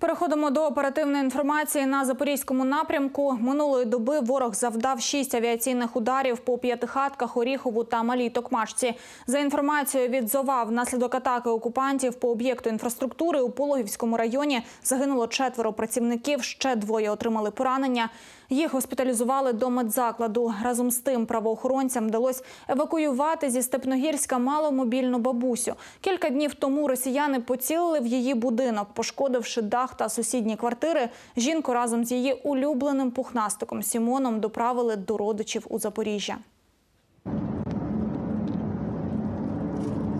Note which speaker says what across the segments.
Speaker 1: Переходимо до оперативної інформації на запорізькому напрямку. Минулої доби ворог завдав шість авіаційних ударів по п'ятихатках, Оріхову та Малій Токмачці. За інформацією від ЗОВА, внаслідок атаки окупантів по об'єкту інфраструктури у Пологівському районі загинуло четверо працівників. Ще двоє отримали поранення. Їх госпіталізували до медзакладу. Разом з тим правоохоронцям вдалося евакуювати зі Степногірська маломобільну бабусю. Кілька днів тому росіяни поцілили в її будинок, пошкодивши дах та сусідні квартири. Жінку разом з її улюбленим пухнастиком Сімоном доправили до родичів у Запоріжжя.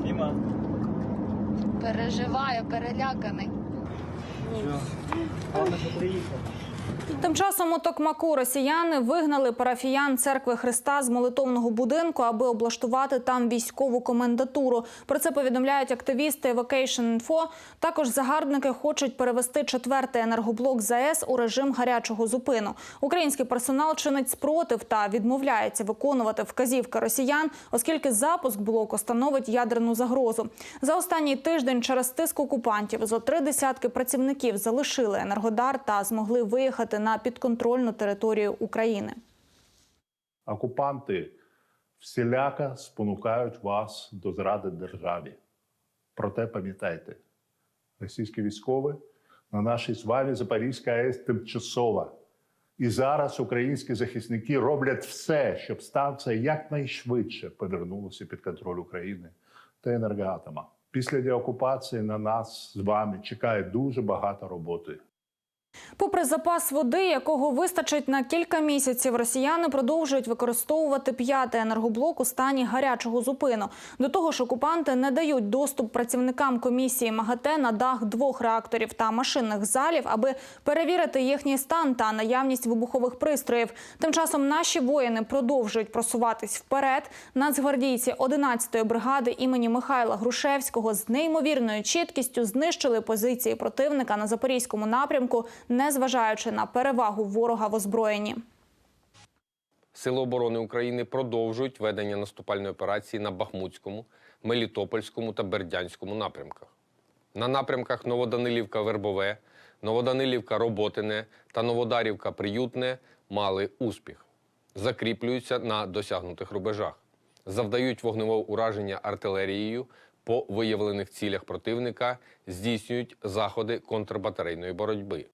Speaker 2: Сіма.
Speaker 3: Переживає, переляканий.
Speaker 2: що приїхав.
Speaker 1: Тим часом у Токмаку росіяни вигнали парафіян церкви Христа з молитовного будинку, аби облаштувати там військову комендатуру. Про це повідомляють активісти Evocation Info. Також загарбники хочуть перевести четвертий енергоблок ЗАЕС у режим гарячого зупину. Український персонал чинить спротив та відмовляється виконувати вказівки росіян, оскільки запуск блоку становить ядерну загрозу. За останній тиждень через тиск окупантів зо три десятки працівників залишили енергодар та змогли виїхати на підконтрольну територію України.
Speaker 4: окупанти всіляко спонукають вас до зради державі. Проте пам'ятайте, російські військові на нашій з вами Запорізька АЕС тимчасова. І зараз українські захисники роблять все, щоб станція якнайшвидше повернулася під контроль України та енергоатома. Після деокупації на нас з вами чекає дуже багато роботи.
Speaker 1: Попри запас води, якого вистачить на кілька місяців, росіяни продовжують використовувати п'ятий енергоблок у стані гарячого зупину. До того ж, окупанти не дають доступ працівникам комісії МАГАТЕ на дах двох реакторів та машинних залів, аби перевірити їхній стан та наявність вибухових пристроїв. Тим часом наші воїни продовжують просуватись вперед. Нацгвардійці 11-ї бригади імені Михайла Грушевського з неймовірною чіткістю знищили позиції противника на запорізькому напрямку, незважаючи на перевагу ворога в озброєнні.
Speaker 5: Сили оборони України продовжують ведення наступальної операції на Бахмутському, Мелітопольському та Бердянському напрямках. На напрямках Новоданилівка-Вербове, Новоданилівка-Роботине та Новодарівка-Приютне мали успіх, закріплюються на досягнутих рубежах, завдають вогневого ураження артилерією по виявлених цілях противника, здійснюють заходи контрбатарейної боротьби.